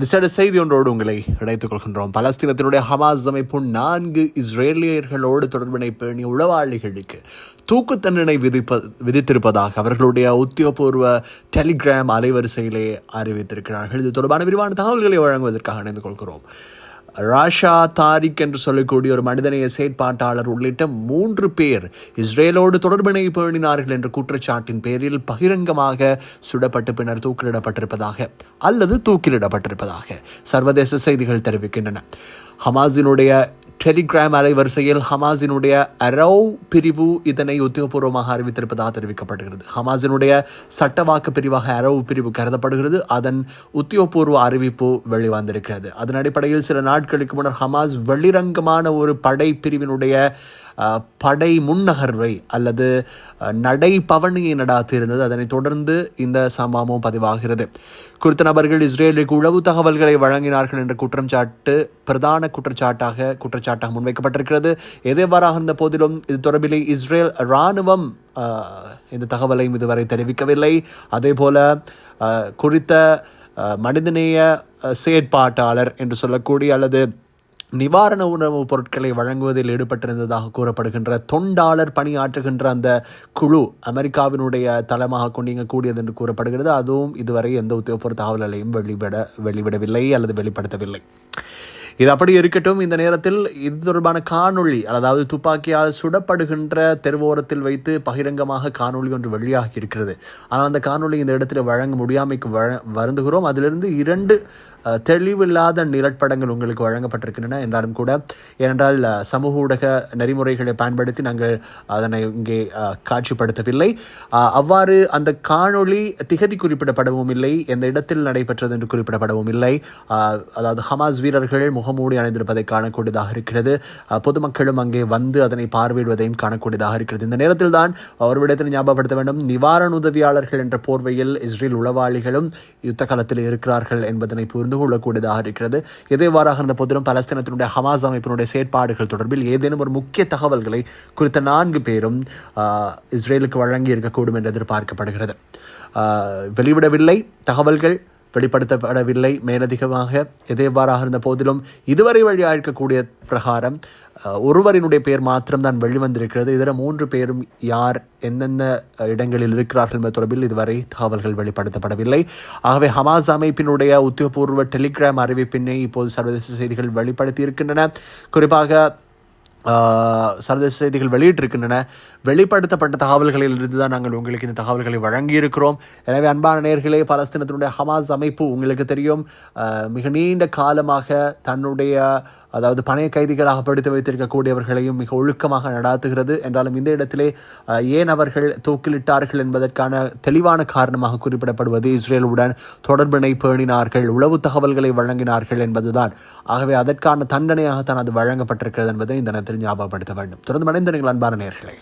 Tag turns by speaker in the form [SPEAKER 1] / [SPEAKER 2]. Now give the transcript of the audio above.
[SPEAKER 1] விசேட செய்தி ஒன்றோடு உங்களை இணைத்துக் கொள்கின்றோம். பலஸ்தீனத்தினுடைய ஹமாஸ் அமைப்பு நான்கு இஸ்ரேலியர்களோடு தொடர்பினை பேணி உளவாளிகளுக்கு தூக்கு தண்டனை விதிப்ப விதித்திருப்பதாக அவர்களுடைய உத்தியோகபூர்வ டெலிகிராம் அலைவரிசையிலே அறிவித்திருக்கிறார்கள். இது தொடர்பான விரிவான தகவல்களை வழங்குவதற்காக இணைந்து கொள்கிறோம். ராஷா தாரிக் என்று சொல்லக்கூடிய ஒரு மனிதநேய செயற்பாட்டாளர் உள்ளிட்ட மூன்று பேர் இஸ்ரேலோடு தொடர்பினை பேணினார்கள் என்ற குற்றச்சாட்டின் பேரில் பகிரங்கமாக சுடப்பட்டு பின்னர் தூக்கிலிடப்பட்டிருப்பதாக அல்லது தூக்கிலிடப்பட்டிருப்பதாக சர்வதேச செய்திகள் தெரிவிக்கின்றன. ஹமாஸினுடைய டெலிகிராம் அலைவரிசையில் ஹமாஸினுடைய அரவ் பிரிவு இதனை உத்தியோகபூர்வமாக அறிவித்திருப்பதாக தெரிவிக்கப்படுகிறது ஹமாஸினுடைய சட்டவாக்கு பிரிவாக அரவ் பிரிவு கருதப்படுகிறது. அதன் உத்தியோகபூர்வ அறிவிப்பு வெளிவந்திருக்கிறது. அதன் அடிப்படையில் சில நாட்களுக்கு முன்னர் ஹமாஸ் வெளிரங்கமான ஒரு படை பிரிவினுடைய படை முன்னகர்வை அல்லது நடைபவனியை நடை பவனியை நடாத்தியிருந்தது. அதனைத் தொடர்ந்து இந்த சம்பவமும் பதிவாகிறது. குறித்த நபர்கள் இஸ்ரேலுக்கு உளவு தகவல்களை வழங்கினார்கள் என்ற குற்றம் சாட்டு பிரதான குற்றச்சாட்டாக குற்றச்சாட்டாக முன்வைக்கப்பட்டிருக்கிறது. எதேவாறாக இருந்த போதிலும் இது தொடர்பிலே இஸ்ரேல் இராணுவம் இந்த தகவலையும் இதுவரை தெரிவிக்கவில்லை. அதே போல அஹ், குறித்த அஹ், மனிதநேய செயற்பாட்டாளர் என்று சொல்லக்கூடிய அல்லது நிவாரண உணவுப் பொருட்களை வழங்குவதில் ஈடுபட்டிருந்ததாக கூறப்படுகின்ற தொண்டாளர் பணியாற்றுகின்ற அந்த குழு அமெரிக்காவினுடைய தளமாக கொண்டீங்க கூடியது என்று கூறப்படுகிறது. அதுவும் இதுவரை எந்த உத்தியோகபூர்வ தகவல்களையும் வெளிவிட வெளிவிடவில்லை அல்லது வெளிப்படுத்தவில்லை. இது அப்படி இருக்கட்டும். இந்த நேரத்தில் இது தொடர்பான காணொளி அதாவது துப்பாக்கியால் சுடப்படுகின்ற தெருவோரத்தில் வைத்து பகிரங்கமாக காணொளி ஒன்று வெளியாகி இருக்கிறது. ஆனால் அந்த காணொளி இந்த இடத்தில் வழங்க முடியாமைக்கு வழ வருந்துகிறோம். அதிலிருந்து இரண்டு தெளிவில்லாத நிலப்படங்கள் உங்களுக்கு வழங்கப்பட்டிருக்கின்றன என்றாலும் கூட. ஏனென்றால் சமூக ஊடக நெறிமுறைகளை பயன்படுத்தி நாங்கள் அதனை இங்கே காட்சிப்படுத்தவில்லை. அவ்வாறு அந்த காணொளி திகதி குறிப்பிடப்படவும் இல்லை. எந்த இடத்தில் நடைபெற்றது என்று குறிப்பிடப்படவும் இல்லை. அதாவது ஹமாஸ் வீரர்கள் முகமூடி அணிந்திருப்பதை காணக்கூடியதாக இருக்கிறது. பொதுமக்களும் அங்கே வந்து அதனை பார்வையிடுவதையும் காணக்கூடியதாக இருக்கிறது. இந்த நேரத்தில் தான் ஒரு ஞாபகப்படுத்த வேண்டும். நிவாரண உதவியாளர்கள் என்ற போர்வையில் இஸ்ரேல் உளவாளிகளும் யுத்த காலத்தில் இருக்கிறார்கள் என்பதனை புரிந்து கொள்ளக்கூடியதாக இருக்கிறது. எதைவாறாக இருந்த போதிலும் பலஸ்தீனத்தினுடைய ஹமாஸ் அமைப்பினுடைய செயற்பாடுகள் தொடர்பில் ஏதேனும் ஒரு முக்கிய தகவல்களை குறித்த நான்கு பேரும் இஸ்ரேலுக்கு வழங்கி இருக்கக்கூடும் என்று எதிர்பார்க்கப்படுகிறது. வெளிவிடவில்லை தகவல்கள். வெளிப்படுத்தப்படவில்லை. மேலதிகமாக எதேவாறாக இருந்த போதிலும் இதுவரை வழியாக இருக்கக்கூடிய பிரகாரம் ஒருவரினுடைய பெயர் மாத்திரம்தான் வெளிவந்திருக்கிறது இதர மூன்று பேரும் யார் எந்தெந்த இடங்களில் இருக்கிறார்கள் என்பது தொடர்பில் இதுவரை தகவல்கள் வெளிப்படுத்தப்படவில்லை. ஆகவே ஹமாஸ் அமைப்பினுடைய உத்தியோகபூர்வ டெலிகிராம் அறிவிப்பினை இப்போது சர்வதேச செய்திகள் வெளிப்படுத்தி இருக்கின்றன குறிப்பாக சர்வதேச செய்திகள் வெளியிட்டிருக்கின்றன. வெளிப்படுத்தப்பட்ட தகவல்களில் இருந்து தான் நாங்கள் உங்களுக்கு இந்த தகவல்களை வழங்கியிருக்கிறோம். எனவே அன்பான நேர்களே பலஸ்தீனத்தினுடைய ஹமாஸ் அமைப்பு உங்களுக்கு தெரியும். மிக நீண்ட காலமாக தன்னுடைய அதாவது பணைய கைதிகளாக படுத்து வைத்திருக்கக்கூடியவர்களையும் மிக ஒழுக்கமாக நடாத்துகிறது. என்றாலும் இந்த இடத்திலே ஏன் அவர்கள் தூக்கிலிட்டார்கள் என்பதற்கான தெளிவான காரணமாக குறிப்பிடப்படுவது இஸ்ரேலுடன் தொடர்பினை பேணினார்கள் உளவு தகவல்களை வழங்கினார்கள் என்பதுதான். ஆகவே அதற்கான தண்டனையாகத்தான் அது வழங்கப்பட்டிருக்கிறது என்பதை இந்த நேரத்தில் ஞாபகப்படுத்த வேண்டும். தொடர்ந்து மனிதர்கள் அன்பான நேர்களை